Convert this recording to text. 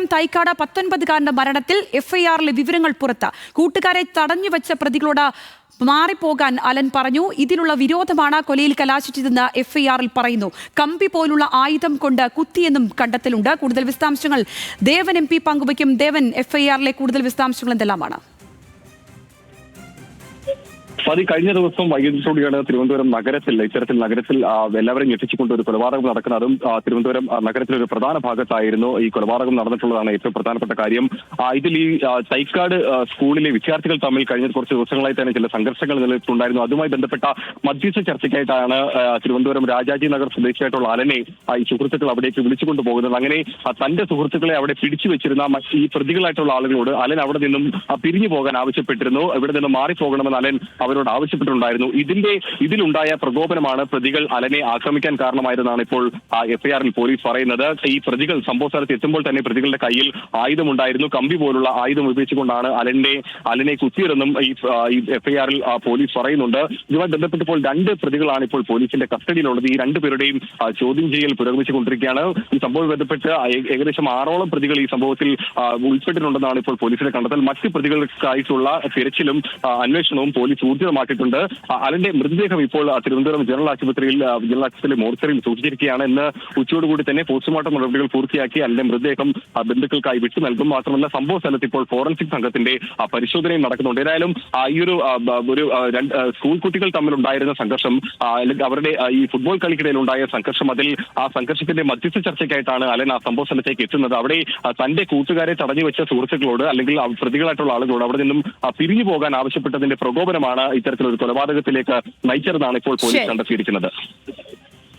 തിരുവനന്തപുരം തൈക്കാട് പത്തൊൻപതുകാരന്റെ മരണത്തിൽ എഫ്ഐആറിലെ വിവരങ്ങൾ പുറത്ത്. കൂട്ടുകാരെ തടഞ്ഞു വെച്ച പ്രതികളോട് മാറിപ്പോകാൻ അലൻ പറഞ്ഞു. ഇതിനുള്ള വിരോധമാണ് കൊലയിൽ കലാശിച്ചതെന്ന് എഫ്ഐആറിൽ പറയുന്നു. കമ്പി പോലുള്ള ആയുധം കൊണ്ട് കുത്തിയെന്നും കണ്ടെത്തലുണ്ട്. കൂടുതൽ വിശദാംശങ്ങൾ ദേവൻ എം പി പങ്കുവയ്ക്കും. ദേവൻ എഫ്ഐആറിലെ കൂടുതൽ വിശദാംശങ്ങൾ എന്തെല്ലാമാണ്? പതി കഴിഞ്ഞ ദിവസം വൈകിട്ടോടെയാണ് തിരുവനന്തപുരം നഗരത്തിൽ ഇത്തരത്തിൽ നഗരത്തിൽ എല്ലാവരും ഞെട്ടിച്ചുകൊണ്ട് ഒരു കൊലപാതകം നടക്കുന്നത്. അതും തിരുവനന്തപുരം നഗരത്തിലെ ഒരു പ്രധാന ഭാഗത്തായിരുന്നു ഈ കൊലപാതകം നടന്നിട്ടുള്ളതാണ് ഏറ്റവും പ്രധാനപ്പെട്ട കാര്യം. ഇതിൽ ഈ തൈക്കാട് സ്കൂളിലെ വിദ്യാർത്ഥികൾ തമ്മിൽ കഴിഞ്ഞ കുറച്ച് ദിവസങ്ങളായി തന്നെ ചില സംഘർഷങ്ങൾ നിലനിൽക്കുന്നുണ്ടായിരുന്നു അതുമായി ബന്ധപ്പെട്ട മധ്യസ്ഥ ചർച്ചയ്ക്കായിട്ടാണ് തിരുവനന്തപുരം രാജാജി നഗർ സ്വദേശിയായിട്ടുള്ള അലനെ ഈ സുഹൃത്തുക്കൾ അവിടേക്ക് വിളിച്ചുകൊണ്ട് പോകുന്നത്. അങ്ങനെ തന്റെ സുഹൃത്തുക്കളെ അവിടെ പിടിച്ചു വെച്ചിരുന്ന ഈ പ്രതികളായിട്ടുള്ള ആളുകളോട് അലൻ അവിടെ നിന്നും പിരിഞ്ഞു പോകാൻ ആവശ്യപ്പെട്ടിരുന്നു. ഇവിടെ നിന്ന് മാറിപ്പോകണമെന്ന് അലൻ അവരോട് ആവശ്യപ്പെട്ടിട്ടുണ്ടായിരുന്നു. ഇതിന്റെ ഇതിലുണ്ടായ പ്രകോപനമാണ് പ്രതികൾ അലനെ ആക്രമിക്കാൻ കാരണമായതെന്നാണ് ഇപ്പോൾ എഫ്ഐആറിൽ പോലീസ് പറയുന്നത്. ഈ പ്രതികൾ സംഭവ സ്ഥലത്ത് എത്തുമ്പോൾ തന്നെ പ്രതികളുടെ കയ്യിൽ ആയുധമുണ്ടായിരുന്നു. കമ്പി പോലുള്ള ആയുധം ഉപയോഗിച്ചുകൊണ്ടാണ് അലന്റെ അലനെ കുത്തിയതെന്നും ഈ എഫ്ഐആറിൽ പോലീസ് പറയുന്നുണ്ട്. ഇതുമായി ബന്ധപ്പെട്ടപ്പോൾ രണ്ട് പ്രതികളാണ് ഇപ്പോൾ പോലീസിന്റെ കസ്റ്റഡിയിലുള്ളത്. ഈ രണ്ടുപേരുടെയും ചോദ്യം ചെയ്യൽ പുരോഗമിച്ചുകൊണ്ടിരിക്കുകയാണ് ഈ സംഭവം ബന്ധപ്പെട്ട് ഏകദേശം ആറോളം പ്രതികൾ ഈ സംഭവത്തിൽ ഉൾപ്പെട്ടിട്ടുണ്ടെന്നാണ് ഇപ്പോൾ പോലീസിന്റെ കണ്ടെത്തൽ. മറ്റ് പ്രതികൾക്കായിട്ടുള്ള തിരച്ചിലും അന്വേഷണവും പോലീസ് ഊർജിതമാക്കിയിട്ടുണ്ട് ആ, അലന്റെ മൃതദേഹം ഇപ്പോൾ തിരുവനന്തപുരം ജനറൽ ആശുപത്രിയിൽ ജനറൽ ആശുപത്രിയിലെ മോർച്ചറിയിൽ സൂക്ഷിച്ചിരിക്കുകയാണ് ഇന്ന് ഉച്ചയോടുകൂടി തന്നെ പോസ്റ്റ്മോർട്ടം നടപടികൾ പൂർത്തിയാക്കി അലന്റെ മൃതദേഹം ബന്ധുക്കൾക്കായി വിട്ടു നൽകും. മാത്രമല്ല സംഭവ സ്ഥലത്ത് ഇപ്പോൾ ഫോറൻസിക് സംഘത്തിന്റെ പരിശോധനയും നടക്കുന്നുണ്ട്. ഏതായാലും ഈ ഒരു ഒരു സ്കൂൾ കുട്ടികൾ തമ്മിലുണ്ടായിരുന്ന സംഘർഷം അവരുടെ ഈ ഫുട്ബോൾ കളിക്കിടയിൽ ഉണ്ടായ സംഘർഷം അതിൽ ആ സംഘർഷത്തിന്റെ മധ്യസ്ഥ ചർച്ചയ്ക്കായിട്ടാണ് അലൻ ആ സംഭവ സ്ഥലത്തേക്ക് എത്തുന്നത്. അവിടെ തന്റെ കൂട്ടുകാരെ തടഞ്ഞു വെച്ച സുഹൃത്തുക്കളോട് അല്ലെങ്കിൽ പ്രതികളായിട്ടുള്ള ആളുകളോട് അവിടെ നിന്നും പിരിഞ്ഞു പോകാൻ ആവശ്യപ്പെട്ടതിന്റെ പ്രകോപനമാണ് ഇത്തരത്തിലൊരു കൊലപാതകത്തിലേക്ക് നയിച്ചതെന്നാണ് ഇപ്പോൾ പോലീസ്. കണ്ടെത്തിയിരിക്കുന്നത്